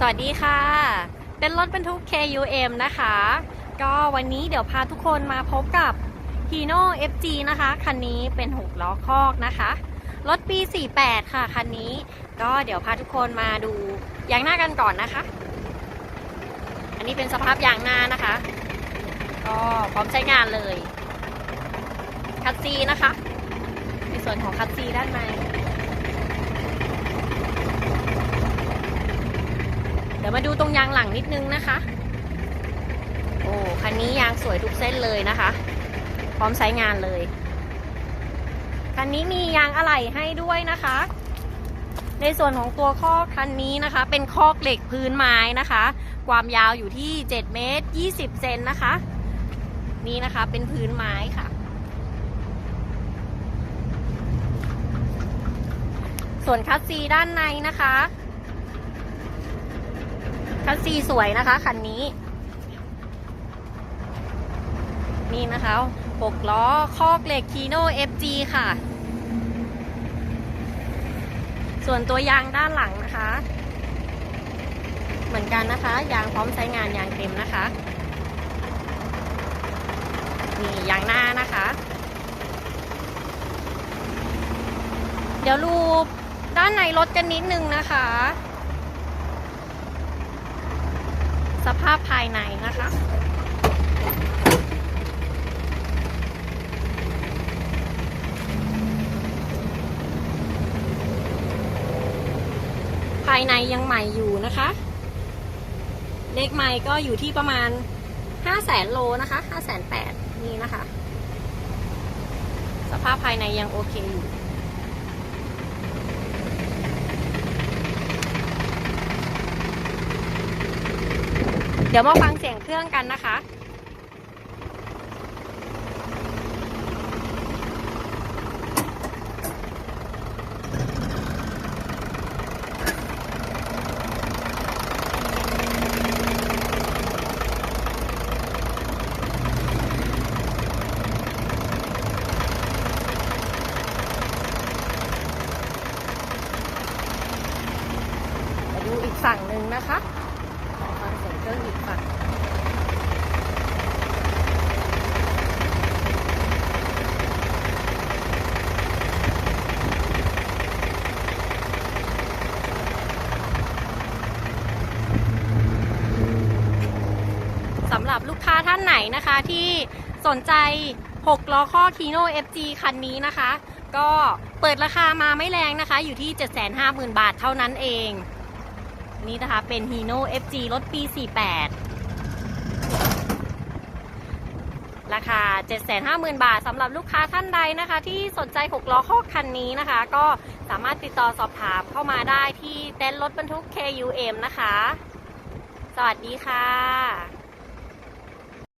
สวัสดีค่ะ เป็นรถบรรทุก KUM นะคะ ก็วันนี้เดี๋ยวพาทุกคนมาพบกับ Hino FG นะคะ คันนี้เป็น6ล้อคอกนะคะ รถปี 48 ค่ะ คันนี้ ก็เดี๋ยวพาทุกคนมาดูยางหน้ากันก่อนนะคะ อันนี้เป็นสภาพยางหน้านะคะ ก็พร้อมใช้งานเลย คัตซีนะคะ ในส่วนของคัตซีด้านใน ดี๋ยวมาดูตรงยางหลังนิดนึงนะคะ โอ้คันนี้ยางสวยทุกเส้นเลยนะคะ พร้อมใช้งานเลย คันนี้มียางอะไหล่ให้ด้วยนะคะ ในส่วนของตัวข้อกคันนี้นะคะ เป็นคอกเหล็กพื้นไม้นะคะ ความยาวอยู่ที่ 7 เมตร 20 เซนนะคะ นี่นะคะเป็นพื้นไม้ค่ะส่วนคัสซีด้านในนะคะ คัสซีสวยนะคะ คันนี้ นี่นะคะหกล้อ คอกเหล็กคีโน่ FG ค่ะ ส่วนตัวยางด้านหลังนะคะ เหมือนกันนะคะ ยางพร้อมใช้งานยางเต็มนะคะนี่ยางหน้านะคะ เดี๋ยวรูปด้านในรถกันนิดนึงนะคะ สภาพภายในนะคะ ภายในยังใหม่อยู่นะคะ เลขไมล์ก็อยู่ที่ประมาณ5 0 0แสนโลนะคะ5 8 0 0 0นี่นะคะ สภาพภายในยังโอเคอยู่ ดี๋ยวมาฟังเสียงเครื่องกันนะคะดูอีกฝั่งหนึ่งนะคะ ฟังเสียงเครื่องอีกฝั่งสำหรับลูกค้าท่านไหนนะคะที่สนใจ 6 ล้อข้อ Kino FG คันนี้นะคะ ก็เปิดราคามาไม่แรงนะคะ อยู่ที่ 750,000 บาทเท่านั้นเอง นี่นะคะเป็น Hino FG รถปี 48 ราคา 750,000 บาทสำหรับลูกค้าท่านใดนะคะ ที่สนใจ6ล้อคอกคันนี้นะคะ ก็สามารถติดต่อสอบถามเข้ามาได้ที่เต็นท์รถบรรทุก KUM นะคะ สวัสดีค่ะ